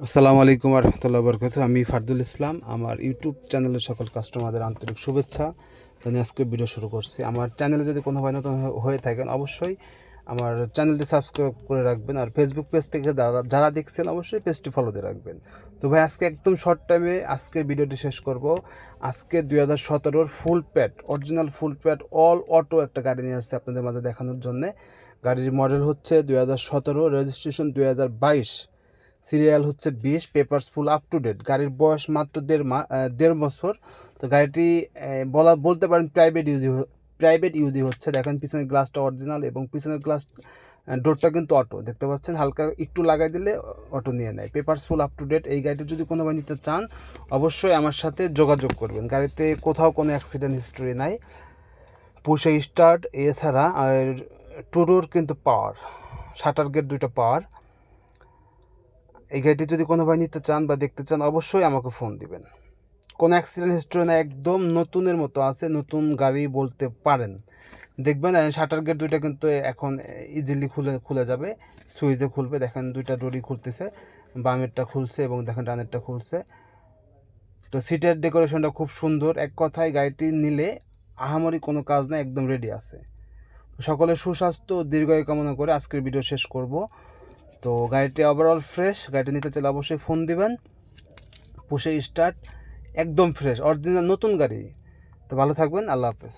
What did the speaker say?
আসসালামু আলাইকুম রহমতুল্লাহ বরকত আমি ফারদুল ইসলাম। আমার ইউটিউব চ্যানেলের সকল কাস্টমারদের আন্তরিক শুভেচ্ছা। জানিয়ে আজকে ভিডিও শুরু করছি। আমার চ্যানেলে যদি কোনো ভাই নতুন হয়ে থাকেন, অবশ্যই আমার চ্যানেলটি সাবস্ক্রাইব করে রাখবেন আর ফেসবুক পেজ থেকে যারা যারা দেখছেন, অবশ্যই পেজটি ফলো দিয়ে রাখবেন। তো ভাই, আজকে একদম শর্ট টাইমে আজকে ভিডিওটি শেষ করব। আজকে দুই হাজার সতেরোর full pad original full pad all auto একটা গাড়ি নিয়ে আসছে আপনাদের মাঝে দেখানোর জন্যে। গাড়ির মডেল হচ্ছে দুই হাজার সতেরো রেজিস্ট্রেশন দুই হাজার বাইশ। সিরিয়াল হচ্ছে বিশ, papers full up to date গাড়ির বয়স মাত্র দেড় মা দেড় বছর। তো গাড়িটি বলা বলতে পারেন প্রাইভেট ইউজি প্রাইভেট ইউজি হচ্ছে। দেখেন পিছনের গ্লাসটা অরিজিনাল এবং পিছনের গ্লাস ডোরটা কিন্তু অটো দেখতে পাচ্ছেন? হালকা একটু লাগাই দিলে অটো নিয়ে নেয়। Papers full up to date এই গাড়িটি যদি কোনো ভাই নিতে চান, অবশ্যই আমার সাথে যোগাযোগ করবেন। গাড়িতে কোথাও কোনো অ্যাক্সিডেন্ট হিস্টোরি নাই। পুষে স্টার্ট এছাড়া আর টুডোর কিন্তু পাওয়ার শাটার গেট দুইটা পাওয়ার এই গাড়িটি যদি কোনো ভাই নিতে চান বা দেখতে চান, অবশ্যই আমাকে ফোন দিবেন। কোনো অ্যাক্সিডেন্ট হিস্ট্রি না একদম নতুনের মতো আছে, নতুন গাড়ি বলতে পারেন। দেখবেন শাটার গেট দুইটা কিন্তু এখন ইজিলি খুলে খুলে যাবে। সুইচে খুলবে, দেখেন দুইটা ডোরি খুলতেছে, বামেরটা খুলছে এবং দেখেন ডানেরটা খুলছে। তো সিটের ডেকোরেশনটা খুব সুন্দর। এক কথায় গাড়িটি নিলে আহামরি কোনো কাজ না, একদম রেডি আছে। সকলের সুস্বাস্থ্য, দীর্ঘায়ু কামনা করে আজকের ভিডিও শেষ করব। তো গাড়িটি ওভারঅল ফ্রেশ গাড়িটি নিতে চাইলে অবশ্যই ফোন দিবেন। পুষে স্টার্ট একদম ফ্রেশ অরিজিনাল নতুন গাড়ি। তো ভালো থাকবেন, আল্লাহ হাফেজ।